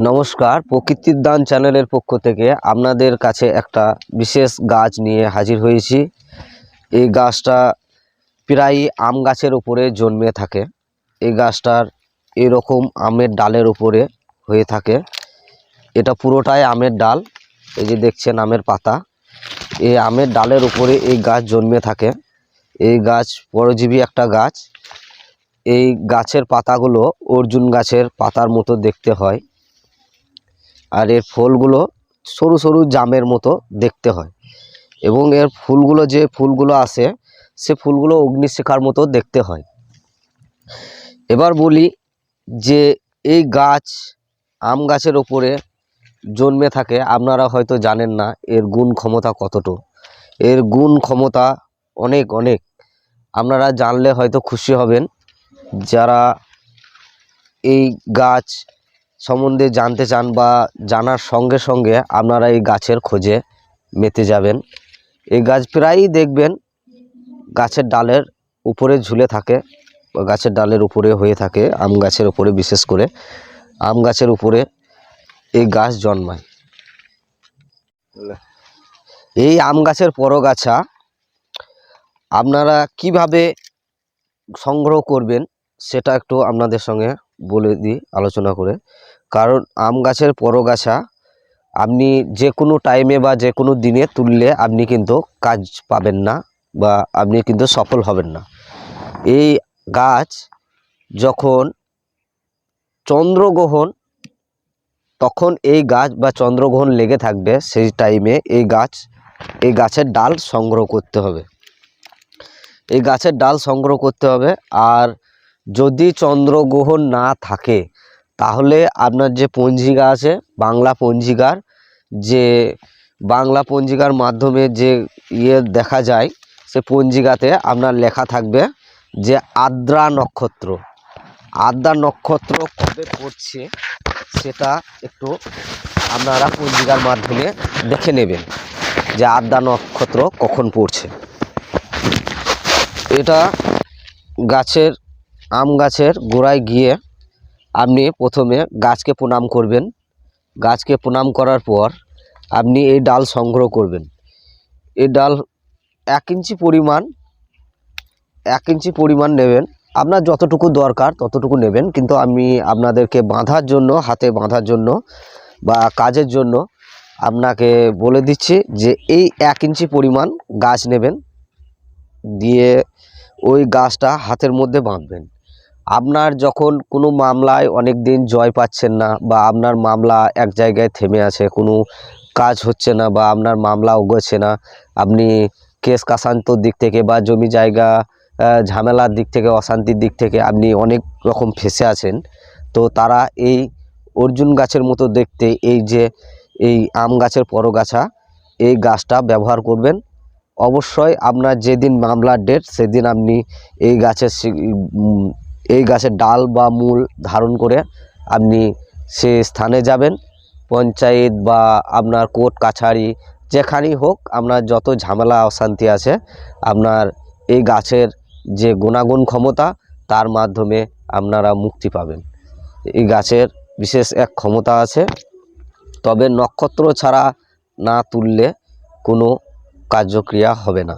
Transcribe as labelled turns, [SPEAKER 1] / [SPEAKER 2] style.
[SPEAKER 1] নমস্কার, প্রকৃতির দান চ্যানেলের পক্ষ থেকে আপনাদের কাছে একটা বিশেষ গাছ নিয়ে হাজির হয়েছি। এই গাছটা প্রায় আম গাছের উপরে জন্মে থাকে। এই গাছটার এরকম আমের ডালের উপরে হয়ে থাকে। এটা পুরোটাই আমের ডাল, এই যে দেখছেন আমের পাতা। এই আমের ডালের উপরে এই গাছ জন্মে থাকে। এই গাছ পরজীবী একটা গাছ। এই গাছের পাতাগুলো অর্জুন গাছের পাতার মতো দেখতে হয়। আর এর ফলগুলো সরু সরু জামের মতো দেখতে হয়। এবং এর ফুলগুলো যে ফুলগুলো আসে, সে ফুলগুলো অগ্নিশিখার মতো দেখতে হয়। এবার বলি যে এই গাছ আম গাছের ওপরে জন্মে থাকে, আপনারা হয়তো জানেন না এর গুণ ক্ষমতা কতটুকু। এর গুণ ক্ষমতা অনেক অনেক। আপনারা জানলে হয়তো খুশি হবেন যারা এই গাছ সম্বন্ধে জানতে চান বা জানার সঙ্গে সঙ্গে আপনারা এই গাছের খোঁজে মেতে যাবেন। এই গাছ প্রায়ই দেখবেন গাছের ডালের উপরে ঝুলে থাকে গাছের ডালের উপরে হয়ে থাকে, আম গাছের উপরে বিশেষ করে। আম গাছের উপরে এই গাছ জন্মায়। এই আম গাছের পরগাছা আপনারা কীভাবে সংগ্রহ করবেন সেটা একটু আপনাদের সঙ্গে বলে দিই আলোচনা করে। কারণ আম গাছের পরগাছা আপনি যে কোনো টাইমে বা যে কোনো দিনে তুললে আপনি কিন্তু কাজ পাবেন না বা আপনি কিন্তু সফল হবেন না। এই গাছ যখন চন্দ্রগ্রহণ, তখন এই গাছ বা চন্দ্রগ্রহণ লেগে থাকবে সেই টাইমে এই গাছ, এই গাছের ডাল সংগ্রহ করতে হবে। এই গাছের ডাল সংগ্রহ করতে হবে আর যদি চন্দ্রগ্রহণ না থাকে, তাহলে আপনার যে পঞ্জিকা আছে, বাংলা পঞ্জিকার, যে বাংলা পঞ্জিকার মাধ্যমে যে ইয়ে দেখা যায়, সে পঞ্জিকাতে আপনার লেখা থাকবে যে আদ্রা নক্ষত্র। আদ্রা নক্ষত্র কবে পড়ছে, সেটা একটু আপনারা পঞ্জিকার মাধ্যমে দেখে নেবেন যে আদ্রা নক্ষত্র কখন পড়ছে। এটা গাছের আম গাছের গোড়ায় গিয়ে আপনি প্রথমে গাছকে প্রণাম করবেন। গাছকে প্রণাম করার পর আপনি এই ডাল সংগ্রহ করবেন। এই ডাল এক ইঞ্চি পরিমাণ, এক ইঞ্চি পরিমাণ নেবেন। আপনার যতটুকু দরকার ততটুকু নেবেন, কিন্তু আমি আপনাদেরকে বাঁধার জন্য, হাতে বাঁধার জন্য বা কাজের জন্য আপনাকে বলে দিচ্ছি যে এই এক ইঞ্চি পরিমাণ গাছ নেবেন। দিয়ে ওই গাছটা হাতের মধ্যে বাঁধবেন। আপনার যখন কোনো মামলায় অনেক দিন জয় পাচ্ছেন না বা আপনার মামলা এক জায়গায় থেমে আছে, কোনো কাজ হচ্ছে না বা আপনার মামলা ওগোচ্ছে না, আপনি কেস কাসান্তর দিক থেকে বা জমি জায়গা ঝামেলার দিক থেকে, অশান্তির দিক থেকে আপনি অনেক রকম ফেসে আছেন, তো তারা এই অর্জুন গাছের মতো দেখতে, এই যে এই আম গাছের পরগাছা, এই গাছটা ব্যবহার করবেন। অবশ্যই আপনার যেদিন মামলার ডেট সেদিন আপনি এই গাছের এই গাছের ডাল বা মূল ধারণ করে আপনি সে স্থানে যাবেন, পঞ্চায়েত বা আপনার কোর্ট, কাছারি, যেখানেই হোক আপনার যত ঝামেলা, অশান্তি আছে, আপনার এই গাছের যে গুণাগুণ ক্ষমতা, তার মাধ্যমে আপনারা মুক্তি পাবেন। এই গাছের বিশেষ এক ক্ষমতা আছে। তবে নক্ষত্র ছাড়া না তুললে কোনো কার্যক্রিয়া হবে না।